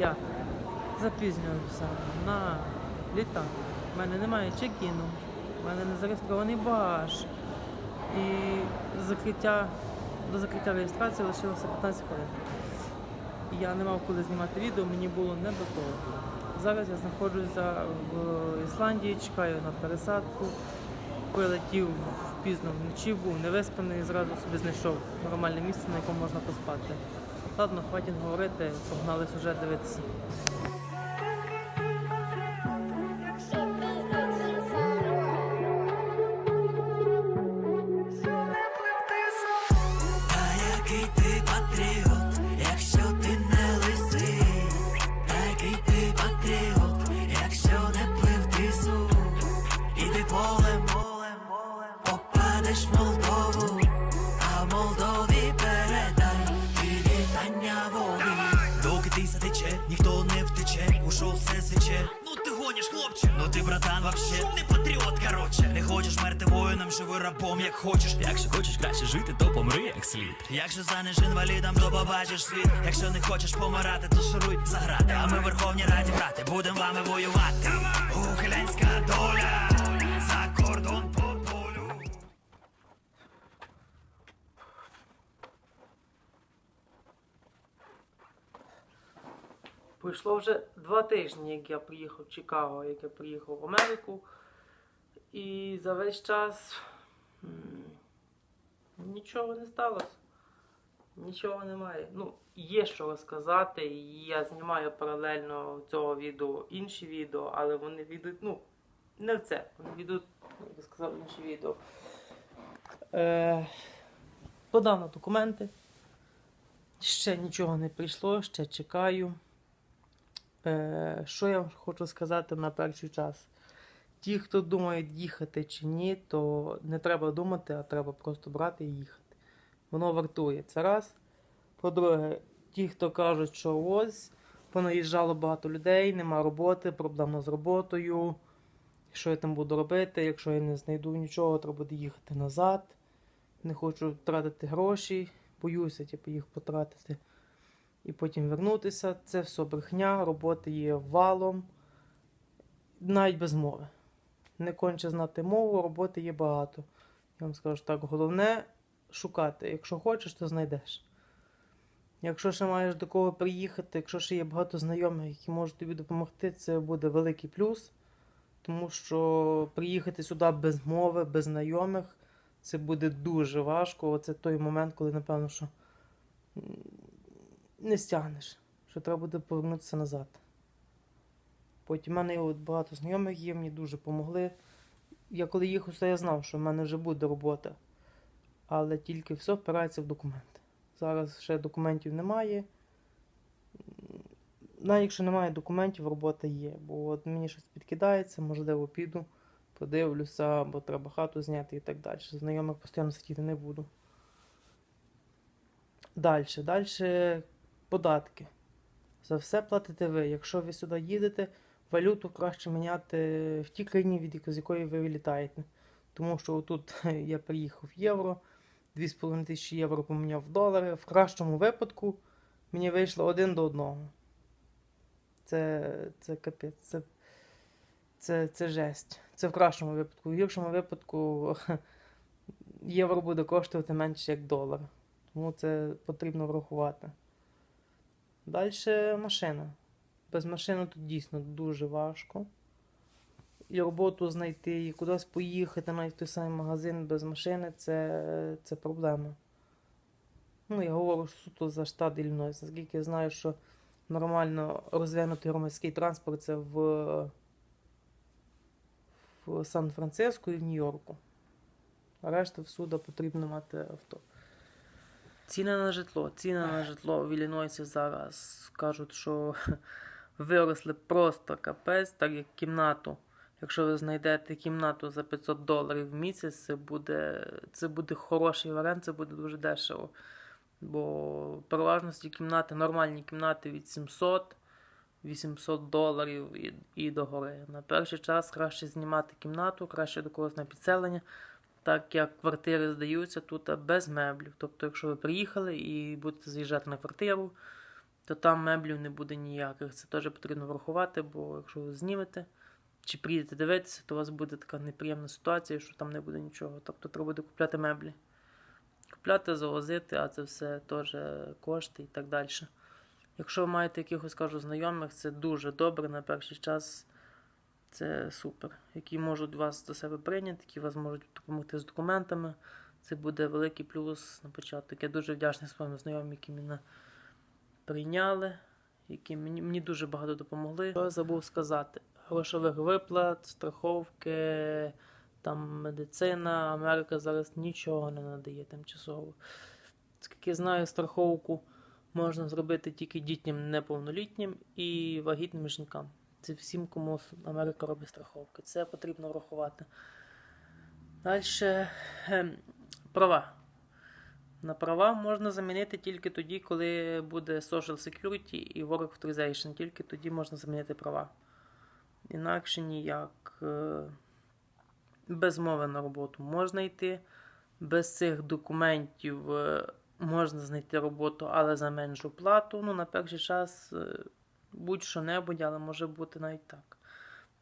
я запізнююся на літак. У мене немає чекіну, у мене не зареєстрований багаж. І закриття, до закриття реєстрації лишилося 15 хвилин. Я не мав коли знімати відео, мені було не до того. Зараз я знаходжуся в Ісландії, чекаю на пересадку. Прилетів пізно вночі, був невиспаний, зразу собі знайшов нормальне місце, на якому можна поспати. Ладно, хватить говорити, погнали сюжет дивитися. А який ти ушов все сече. Ну ти гониш, хлопче, ну ти братан вообще не патріот, короче. Не хочеш мерти воїном, живи рабом, як хочеш. Якщо хочеш краще жити, то помри як слід. Якщо станеш інвалідом, то побачиш світ. Якщо не хочеш помирати, то шуруй заграти. А ми в Верховній Раді, брати, будемо вами воювати. Ухилянська доля Пройшло вже два тижні, як я приїхав в Чикаго, як я приїхав в Америку. І за весь час нічого не сталося. Нічого немає. Ну, є що розказати. і Я знімаю паралельно цього відео інші відео, але вони відуть, ну, не в це. Вони відуть, як я сказав, інші відео. Е, подав на документи. Ще нічого не прийшло, ще чекаю. Е, що я хочу сказати на перший час? Ті, хто думають їхати чи ні, то не треба думати, а треба просто брати і їхати. Воно вартує. Це раз. По-друге, ті, хто кажуть, що ось понаїжджало багато людей, нема роботи, проблема з роботою. Що я там буду робити? Якщо я не знайду нічого, треба буде їхати назад. Не хочу втратити гроші, боюся типу, їх потратити і потім вернутися. Це все брехня, роботи є валом, навіть без мови. Не конче знати мову, роботи є багато. Я вам скажу так, головне шукати. Якщо хочеш, то знайдеш. Якщо ще маєш до кого приїхати, якщо ще є багато знайомих, які можуть тобі допомогти, це буде великий плюс. Тому що приїхати сюди без мови, без знайомих, це буде дуже важко. Оце той момент, коли, напевно, що не стягнеш, що треба буде повернутися назад. Потім в мене от багато знайомих є, мені дуже допомогли. Я коли їхав, то я знав, що в мене вже буде робота. Але тільки все впирається в документи. Зараз ще документів немає. Навіть якщо немає документів, робота є. Бо от мені щось підкидається, можливо, піду, подивлюся, або треба хату зняти і так далі. Знайомих постійно сидіти не буду. Далі. Далі податки. За все платите ви. Якщо ви сюди їдете, валюту краще міняти в тій країні, від з якої ви вилітаєте. Тому що тут я приїхав в євро, 2,5 тисячі євро поміняв в долари. В кращому випадку мені вийшло один до одного. Це, це капець, це, це, це жесть. Це в кращому випадку. В гіршому випадку євро буде коштувати менше, як долар. Тому це потрібно врахувати. Далі машина. Без машини тут дійсно дуже важко. І роботу знайти, і кудись поїхати, навіть той самий магазин без машини це, це проблема. Ну, я говорю що суто за штат Іллінойс. Наскільки я знаю, що нормально розвинутий громадський транспорт це в, в Сан-Франциско і в Нью-Йорку. А решта всюди потрібно мати авто. Ціни на житло. Ціни на житло в Іллінойсі зараз кажуть, що виросли просто капець, так як кімнату. Якщо ви знайдете кімнату за 500 доларів в місяць, це буде, це буде хороший варіант, це буде дуже дешево. Бо переважності кімнати, нормальні кімнати від 700 800 доларів і, і догори. На перший час краще знімати кімнату, краще до когось на підселення, так як квартири здаються тут без меблів. Тобто, якщо ви приїхали і будете заїжджати на квартиру, то там меблів не буде ніяких. Це теж потрібно врахувати, бо якщо ви знімете чи приїдете дивитися, то у вас буде така неприємна ситуація, що там не буде нічого. Тобто треба буде купляти меблі. Купляти, завозити, а це все теж кошти і так далі. Якщо ви маєте якихось кажу, знайомих, це дуже добре на перший час. Це супер. Які можуть вас до себе прийняти, які вас можуть допомогти з документами. Це буде великий плюс на початок. Я дуже вдячний своїм знайомим, які мене прийняли, які мені, мені дуже багато допомогли. Що забув сказати: грошових виплат, страховки, там медицина, Америка зараз нічого не надає тимчасово. Скільки знаю, страховку можна зробити тільки дітям неповнолітнім і вагітним жінкам. Це всім, кому Америка робить страховки. Це потрібно врахувати. Далі ем, права. На права можна замінити тільки тоді, коли буде Social Security і Work Authorization. Тільки тоді можна замінити права. Інакше ніяк. Е, Без мови на роботу можна йти. Без цих документів е, можна знайти роботу, але за меншу плату. Ну, на перший час е, будь-що небудь, але може бути навіть так.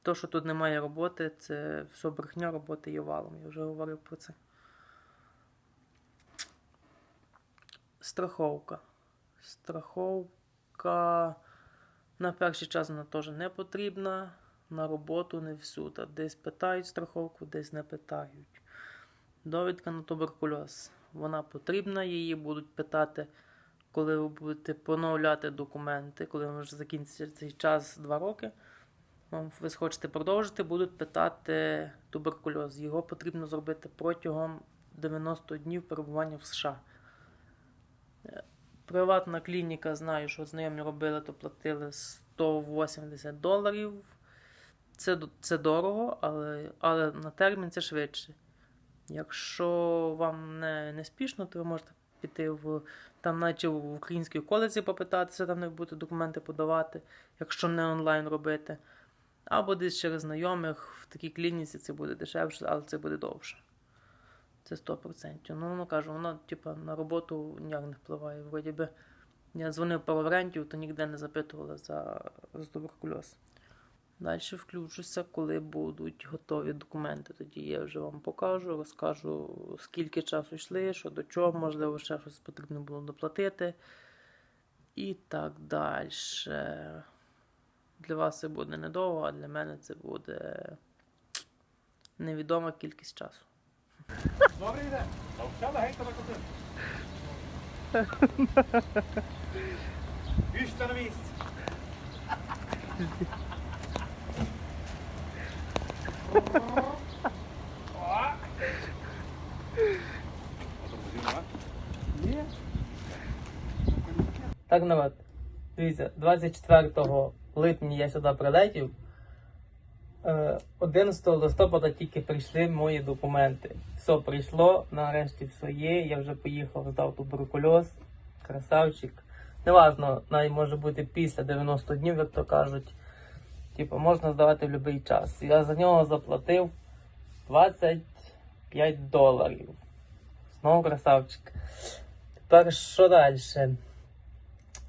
То, що тут немає роботи, це все брехня роботи є валом. Я вже говорив про це. Страховка. Страховка на перший час вона теж не потрібна. На роботу не всюди. Десь питають страховку, десь не питають. Довідка на туберкульоз. Вона потрібна, її будуть питати, коли ви будете поновляти документи, коли ви вже закінчиться цей час 2 роки. Ви хочете продовжити, будуть питати туберкульоз. Його потрібно зробити протягом 90 днів перебування в США. Е, Приватна клініка, знаю, що знайомі робили, то платили 180 доларів. Це, це дорого, але, але на термін це швидше. Якщо вам не, не спішно, то ви можете піти в там, наче в українській коледжі попитатися, там не будете документи подавати, якщо не онлайн робити. Або десь через знайомих в такій клініці це буде дешевше, але це буде довше. Це 100%. Ну, ну кажу, воно типа, на роботу ніяк не впливає. Вроді би, я дзвонив пару варіантів, то ніде не запитували за, за туберкульоз. Далі включуся, коли будуть готові документи. Тоді я вже вам покажу, розкажу, скільки часу йшли, що до чого, можливо, ще щось потрібно було доплатити. І так далі. Для вас це буде недовго, а для мене це буде невідома кількість часу. Добрий день. Більше на місці. Ні. Так, народ. Дивіться, 24 липня я сюди прилетів. Е, 11 листопада тільки прийшли мої документи. Все прийшло, нарешті все є. Я вже поїхав, здав туберкульоз, красавчик. Неважно, навіть може бути після 90 днів, як то кажуть. Типу, можна здавати в будь-який час. Я за нього заплатив 25 доларів. Знову красавчик. Тепер що далі?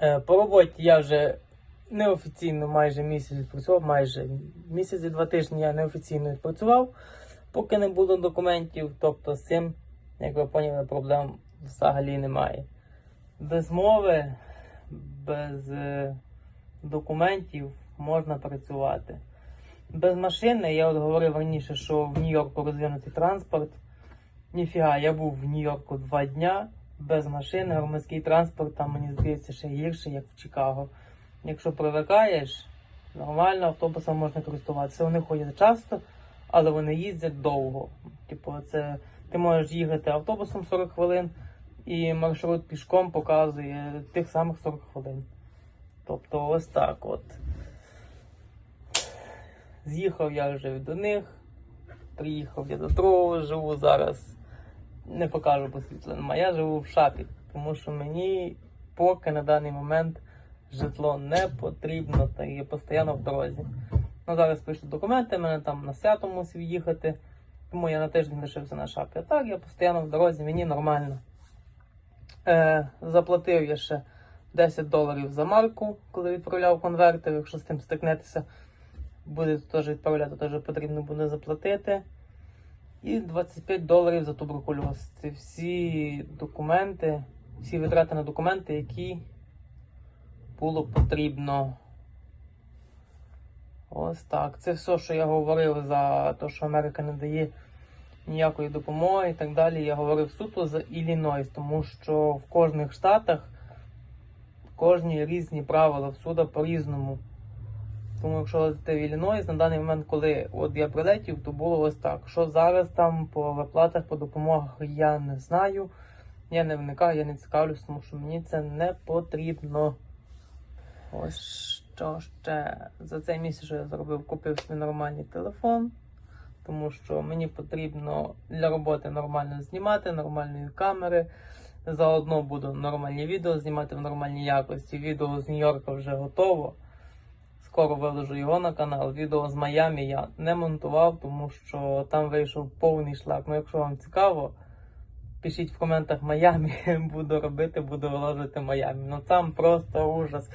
Е, По роботі я вже неофіційно майже місяць відпрацював, майже місяць і два тижні я неофіційно відпрацював, поки не було документів. Тобто з цим, як ви поняли, проблем взагалі немає. Без мови, без е, документів можна працювати. Без машини, я от говорив раніше, що в Нью-Йорку розвинутий транспорт. Ніфіга, я був в Нью-Йорку два дня без машини, громадський транспорт там мені здається ще гірше, як в Чикаго. Якщо привикаєш, нормально автобусом можна користуватися. Вони ходять часто, але вони їздять довго. Типу, це ти можеш їхати автобусом 40 хвилин, і маршрут пішком показує тих самих 40 хвилин. Тобто ось так от. З'їхав я вже до них, приїхав я до другого, живу зараз. Не покажу, бо світла. Я живу в шапі, тому що мені поки на даний момент житло не потрібно, та я постійно в дорозі. Ну, зараз пишу документи, мене там на свято мусив їхати, тому я на тиждень лишився на шапі. А так, я постійно в дорозі, мені нормально. Е, заплатив я ще 10 доларів за марку, коли відправляв конвертер. Якщо з тим стикнетеся, будете теж відправляти, теж потрібно буде заплатити. І 25 доларів за туберкульоз. Це всі документи, всі витрати на документи, які було потрібно. Ось так. Це все, що я говорив за те, що Америка не дає ніякої допомоги і так далі. Я говорив суто за Іллінойс, тому що в кожних штатах кожні різні правила всюди по-різному. Тому якщо летите в Іллінойс, на даний момент, коли от я прилетів, то було ось так. Що зараз там по виплатах, по допомогах, я не знаю. Я не вникаю, я не цікавлюсь, тому що мені це не потрібно. Ось що ще за цей місяць, що я зробив, купив собі нормальний телефон, тому що мені потрібно для роботи нормально знімати, нормальної камери. Заодно буду нормальні відео знімати в нормальній якості. Відео з Нью-Йорка вже готово. Скоро виложу його на канал. Відео з Майамі я не монтував, тому що там вийшов повний шлак. Ну, якщо вам цікаво, пишіть в коментах Майамі, буду робити, буду виложити Майамі. Ну там просто ужас.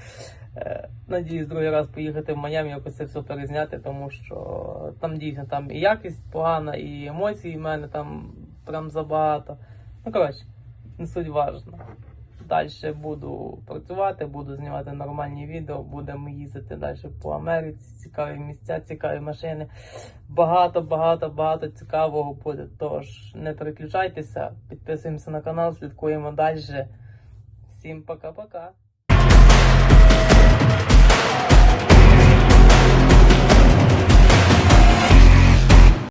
Е, Надіюсь, другий раз поїхати в Майамі, якось це все перезняти, тому що там дійсно там і якість погана, і емоцій в мене там прям забагато. Ну, коротше, не суть важно. Далі буду працювати, буду знімати нормальні відео, будемо їздити далі по Америці, цікаві місця, цікаві машини. Багато, багато, багато цікавого буде. Тож не переключайтеся, підписуємося на канал, слідкуємо далі. Всім пока-пока.